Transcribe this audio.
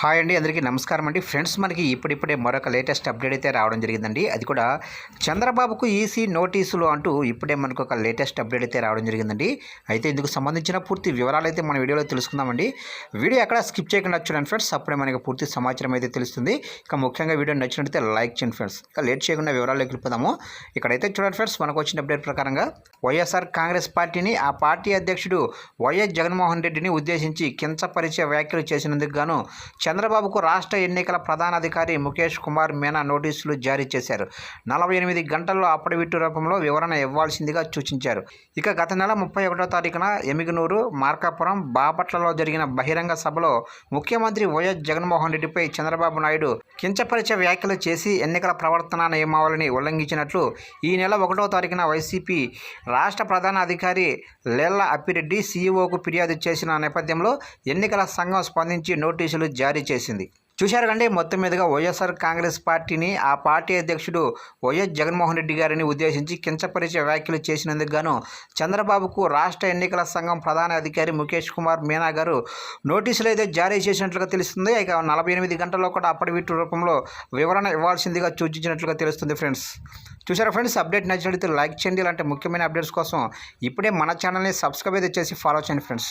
Hi అండి అందరికీ నమస్కారం అండి. ఫ్రెండ్స్ మనకి ఇప్పుడిప్పుడే మరొక లేటెస్ట్ అప్డేట్ అయితే రావడం జరిగిందండి. అది కూడా చంద్రబాబుకు ఈసీ నోటీసులు అంటూ ఇప్పుడే మనకు ఒక లేటెస్ట్ అప్డేట్ అయితే రావడం జరిగిందండి. అయితే ఇందుకు సంబంధించిన పూర్తి వివరాలు అయితే మన వీడియోలో తెలుసుకుందామండి. వీడియో ఎక్కడ స్కిప్ చేయకుండా చూడండి ఫ్రెండ్స్. అప్పుడే మనకి పూర్తి సమాచారం అయితే తెలుస్తుంది. ఇక ముఖ్యంగా వీడియో నచ్చినట్లయితే లైక్ చేయండి ఫ్రెండ్స్. ఇక లేట్ చేయకుండా వివరాల్లోకి వెళ్ళిపోదాము. ఇక్కడైతే చూడండి ఫ్రెండ్స్ మనకు వచ్చిన అప్డేట్ ప్రకారంగా వైఎస్ఆర్ కాంగ్రెస్ పార్టీని ఆ పార్టీ అధ్యక్షుడు వైఎస్ జగన్మోహన్ రెడ్డిని ఉద్దేశించి కించపరిచే వ్యాఖ్యలు చేసినందుకు గాను చంద్రబాబుకు రాష్ట్ర ఎన్నికల ప్రధానాధికారి ముఖేష్ కుమార్ మీనా నోటీసులు జారీ చేశారు. నలభై ఎనిమిది గంటల్లో అప్పటివిట్టు రూపంలో వివరణ ఇవ్వాల్సిందిగా సూచించారు. ఇక గత నెల ముప్పై ఒకటో తారీఖున ఎమిగనూరు మార్కాపురం బాపట్లలో జరిగిన బహిరంగ సభలో ముఖ్యమంత్రి వైఎస్ జగన్మోహన్ రెడ్డిపై చంద్రబాబు నాయుడు కించపరిచే వ్యాఖ్యలు చేసి ఎన్నికల ప్రవర్తన నియమావళిని ఉల్లంఘించినట్లు ఈ నెల ఒకటో తారీఖున వైసీపీ రాష్ట్ర ప్రధాన అధికారి లేళ్ళ అప్పిరెడ్డి సీఈఓకు ఫిర్యాదు చేసిన నేపథ్యంలో ఎన్నికల సంఘం స్పందించి నోటీసులు జారీ చేసింది. చూశారు కండి మొత్తం మీదుగా వైఎస్ఆర్ కాంగ్రెస్ పార్టీని ఆ పార్టీ అధ్యక్షుడు వైఎస్ జగన్మోహన్ రెడ్డి గారిని ఉద్దేశించి కించపరిచే వ్యాఖ్యలు చేసినందుకు గాను చంద్రబాబుకు రాష్ట్ర ఎన్నికల సంఘం ప్రధాన అధికారి ముఖేష్ కుమార్ మీనా గారు నోటీసులు అయితే జారీ చేసినట్లుగా తెలుస్తుంది. ఇక నలభై ఎనిమిది గంటల్లో కూడా అప్పటి వీటి రూపంలో వివరణ ఇవ్వాల్సిందిగా సూచించినట్లుగా తెలుస్తుంది ఫ్రెండ్స్. చూసారా ఫ్రెండ్స్ అప్డేట్ నచ్చినట్లయితే లైక్ చేయండి. ఇలాంటి ముఖ్యమైన అప్డేట్స్ కోసం ఇప్పుడే మన ఛానల్ని సబ్స్క్రైబ్ అయితే చేసి ఫాలో చేయండి ఫ్రెండ్స్.